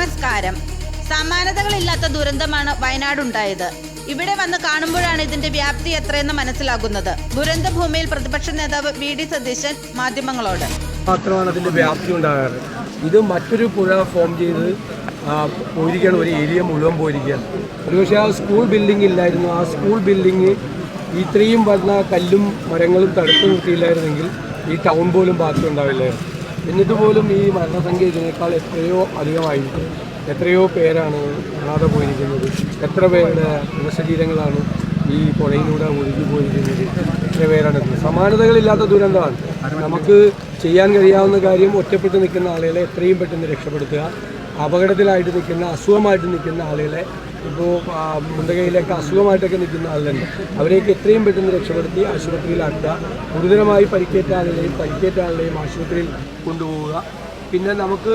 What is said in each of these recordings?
നമസ്കാരം. സമാനതകളില്ലാത്ത ദുരന്തമാണ് വയനാടുണ്ടായത്. ഇവിടെ വന്ന് കാണുമ്പോഴാണ് ഇതിന്റെ വ്യാപ്തി എത്രയെന്ന് മനസ്സിലാകുന്നത്. ദുരന്ത ഭൂമിയിൽ പ്രതിപക്ഷ നേതാവ് വി ഡി സതീശൻ മാധ്യമങ്ങളോട്. മാത്രമാണ് അതിന്റെ വ്യാപ്തി ഉണ്ടാകാറ്. ഇത് മറ്റൊരു പുഴ ഫോം ചെയ്ത് പോയിരിക്കുകയാണ്. ഒരു ഏരിയ മുഴുവൻ പോയിരിക്കുകയാണ്. ഒരുപക്ഷെ ആ സ്കൂൾ ബിൽഡിംഗ് ഇല്ലായിരുന്നു. ആ സ്കൂൾ ബിൽഡിംഗ് ഇത്രയും വന്ന കല്ലും മരങ്ങളും തടുത്തു നിർത്തിയില്ലായിരുന്നെങ്കിൽ ഈ ടൗൺ പോലും ബാക്കി ഉണ്ടാവില്ലായിരുന്നു. എന്നിട്ട് പോലും ഈ മരണസംഖ്യ ഇതിനേക്കാൾ എത്രയോ അധികമായിരിക്കും. എത്രയോ പേരാണ് കാണാതെ പോയിരിക്കുന്നത്. എത്ര പേരുടെ മൃതശരീരങ്ങളാണ് ഈ പുഴയിലൂടെ ഒഴുകി പോയിരിക്കുന്നത്. എത്ര പേരാണ് സമാനതകളില്ലാത്ത ദുരന്തമാണ്. നമുക്ക് ചെയ്യാൻ കഴിയാവുന്ന കാര്യം ഒറ്റപ്പെട്ട് നിൽക്കുന്ന ആളുകളെ എത്രയും പെട്ടെന്ന് രക്ഷപ്പെടുത്തുക. അപകടത്തിലായിട്ട് നിൽക്കുന്ന അസുഖമായിട്ട് നിൽക്കുന്ന ആളുകളെ ഇപ്പോൾ മുണ്ടകയിലൊക്കെ അസുഖമായിട്ടൊക്കെ നിൽക്കുന്ന ആളുകളുണ്ട്. അവരെയൊക്കെ എത്രയും പെട്ടെന്ന് രക്ഷപ്പെടുത്തി ആശുപത്രിയിലാക്കുക ഗുരുതരമായി പരിക്കേറ്റ ആളുകളെയും പരിക്കേറ്റ ആളുകളെയും ആശുപത്രിയിൽ കൊണ്ടുപോവുക. പിന്നെ നമുക്ക്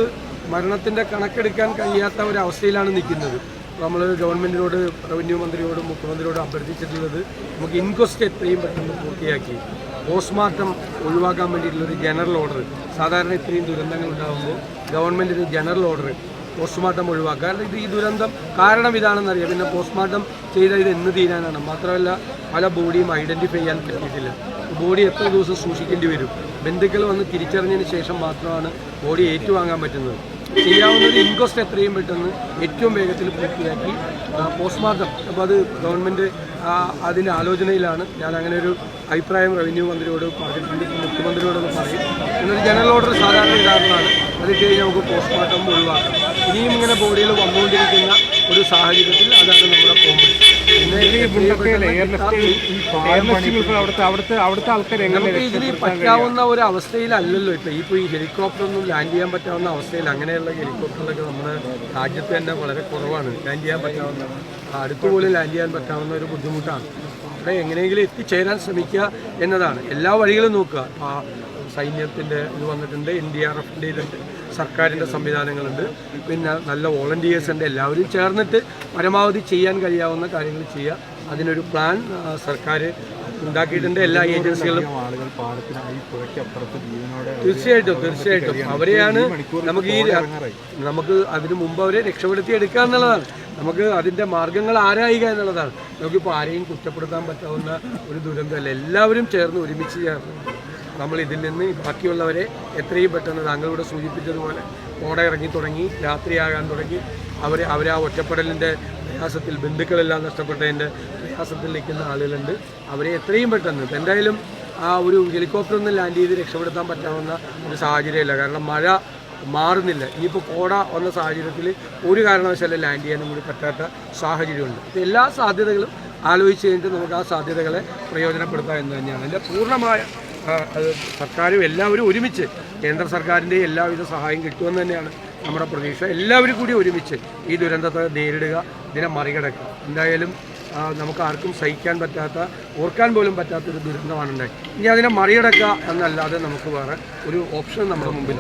മരണത്തിന്റെ കണക്കെടുക്കാൻ കഴിയാത്ത ഒരവസ്ഥയിലാണ് നിൽക്കുന്നത്. നമ്മൾ ഗവൺമെന്റിനോട് റവന്യൂ മന്ത്രിയോടും മുഖ്യമന്ത്രിയോടും അഭ്യർത്ഥിച്ചിട്ടുള്ളത് നമുക്ക് ഇൻക്വസ്റ്റ് എത്രയും പെട്ടെന്ന് പൂർത്തിയാക്കി പോസ്റ്റ്മോർട്ടം ഒഴിവാക്കാൻ വേണ്ടിയിട്ടുള്ളൊരു ജനറൽ ഓർഡർ. സാധാരണ ഇത്രയും ദുരന്തങ്ങൾ ഉണ്ടാകുമ്പോൾ ഗവൺമെന്റിന് ജനറൽ ഓർഡർ പോസ്റ്റ്മോർട്ടം ഒഴിവാക്കുക. കാരണം ഇത് ഈ ദുരന്തം കാരണം ഇതാണെന്നറിയാം. പിന്നെ പോസ്റ്റ്മോർട്ടം ചെയ്താൽ ഇത് എന്ന് തീരാനാണ്? മാത്രമല്ല പല ബോഡിയും ഐഡന്റിഫൈ ചെയ്യാൻ പറ്റിയിട്ടില്ല. ബോഡി എത്ര ദിവസം സൂക്ഷിക്കേണ്ടി വരും? ബന്ധുക്കൾ വന്ന് തിരിച്ചറിഞ്ഞതിന് ശേഷം മാത്രമാണ് ബോഡി ഏറ്റുവാങ്ങാൻ പറ്റുന്നത്. ചെയ്യാവുന്ന ഒരു ഇൻക്വസ്റ്റ് എത്രയും പെട്ടെന്ന് ഏറ്റവും വേഗത്തിൽ പൂർത്തിയാക്കി. പോസ്റ്റ്മോർട്ടം അപ്പോൾ അത് ഗവൺമെന്റ് അതിന്റെ ആലോചനയിലാണ്. ഞാൻ അങ്ങനെ ഒരു അഭിപ്രായം റവന്യൂ മന്ത്രിയോട് പറഞ്ഞിട്ടുണ്ട്. മുഖ്യമന്ത്രിയോടൊന്ന് പറയും. എന്നൊരു ജനറൽ ഓർഡർ സാധാരണ കാരണമാണ് അത് കഴിഞ്ഞ് നമുക്ക് പോസ്റ്റ്മോർട്ടം ഒഴിവാക്കാം. ഇനിയും ഇങ്ങനെ ബോഡികൾ വന്നുകൊണ്ടിരിക്കുന്ന ഒരു സാഹചര്യത്തിൽ അതാണ് നമ്മുടെ പോകുന്നത് ഇതിൽ പറ്റാവുന്ന ഒരു അവസ്ഥയിലല്ലല്ലോ ഇപ്പൊ. ഇപ്പൊ ഈ ഹെലികോപ്റ്റർ ഒന്നും ലാൻഡ് ചെയ്യാൻ പറ്റാവുന്ന അവസ്ഥയിൽ അങ്ങനെയുള്ള ഹെലികോപ്റ്ററിലൊക്കെ നമ്മുടെ രാജ്യത്ത് തന്നെ വളരെ കുറവാണ്. ലാൻഡ് ചെയ്യാൻ പറ്റാവുന്ന അടുത്ത് പോലും ലാൻഡ് ചെയ്യാൻ പറ്റാവുന്ന ഒരു ബുദ്ധിമുട്ടാണ്. അവിടെ എങ്ങനെയെങ്കിലും എത്തിച്ചേരാൻ ശ്രമിക്കുക എന്നതാണ്. എല്ലാ വഴികളും നോക്കുക. സൈന്യത്തിന്റെ ഇത് വന്നിട്ടുണ്ട് എൻ ഡി ആർ എഫിന്റെ ഇതുണ്ട് സർക്കാരിന്റെ സംവിധാനങ്ങളുണ്ട്. പിന്നെ നല്ല വോളണ്ടിയേഴ്സ് ഉണ്ട് എല്ലാവരും ചേർന്നിട്ട് പരമാവധി ചെയ്യാൻ കഴിയാവുന്ന കാര്യങ്ങൾ ചെയ്യുക. അതിനൊരു പ്ലാൻ സർക്കാർ ഉണ്ടാക്കിയിട്ടുണ്ട്. എല്ലാ ഏജൻസികളും തീർച്ചയായിട്ടും തീർച്ചയായിട്ടും. അവരെയാണ് നമുക്ക് ഈ നമുക്ക് അതിനു മുമ്പ് അവരെ രക്ഷപ്പെടുത്തി എടുക്കുക എന്നുള്ളതാണ്. നമുക്ക് അതിന്റെ മാർഗങ്ങൾ ആരായുക എന്നുള്ളതാണ്. നമുക്കിപ്പോൾ ആരെയും കുറ്റപ്പെടുത്താൻ പറ്റാവുന്ന ഒരു ദുരന്തമല്ല. എല്ലാവരും ചേർന്ന് ഒരുമിച്ച് ചേർന്ന് നമ്മൾ ഇതിൽ നിന്ന് ബാക്കിയുള്ളവരെ എത്രയും പെട്ടെന്ന് താങ്കളോട് സൂചിപ്പിച്ചതുപോലെ ഓട ഇറങ്ങി തുടങ്ങി രാത്രിയാകാൻ തുടങ്ങി. അവർ അവർ ആ ഒറ്റപ്പെടലിന്റെ പ്രയാസത്തിൽ ബന്ധുക്കളെല്ലാം നഷ്ടപ്പെട്ടതിന്റെ പ്രയാസത്തിൽ നിൽക്കുന്ന ആളുകളുണ്ട്. അവരെ എത്രയും പെട്ടെന്ന് എന്തായാലും ആ ഒരു ഹെലികോപ്റ്റർ ഒന്നും ലാൻഡ് ചെയ്ത് രക്ഷപ്പെടുത്താൻ പറ്റാവുന്ന ഒരു സാഹചര്യമില്ല. കാരണം മഴ മാറുന്നില്ല. ഇനിയിപ്പോൾ കോട വന്ന സാഹചര്യത്തിൽ ഒരു കാരണവശാലും ലാൻഡ് ചെയ്യാനും കൂടി പറ്റാത്ത സാഹചര്യമുണ്ട്. അപ്പോൾ എല്ലാ സാധ്യതകളും ആലോചിച്ച് കഴിഞ്ഞിട്ട് നമുക്ക് ആ സാധ്യതകളെ പ്രയോജനപ്പെടുത്താം എന്ന് തന്നെയാണ്. അതിന്റെ പൂർണമായ സർക്കാരും എല്ലാവരും ഒരുമിച്ച് കേന്ദ്ര സർക്കാരിന്റെ എല്ലാവിധ സഹായം കിട്ടുമെന്ന് തന്നെയാണ് നമ്മുടെ പ്രതീക്ഷ. എല്ലാവരും കൂടി ഒരുമിച്ച് ഈ ദുരന്തത്തെ നേരിടുക ഇതിനെ മറികടക്കുക. എന്തായാലും നമുക്ക് ആർക്കും സഹിക്കാൻ പറ്റാത്ത ഓർക്കാൻ പോലും പറ്റാത്തൊരു ദുരന്തമാണ് ഉണ്ടായി ഇനി അതിനെ മറികടക്കുക എന്നല്ലാതെ നമുക്ക് വേറെ ഒരു ഓപ്ഷൻ നമ്മുടെ മുമ്പിൽ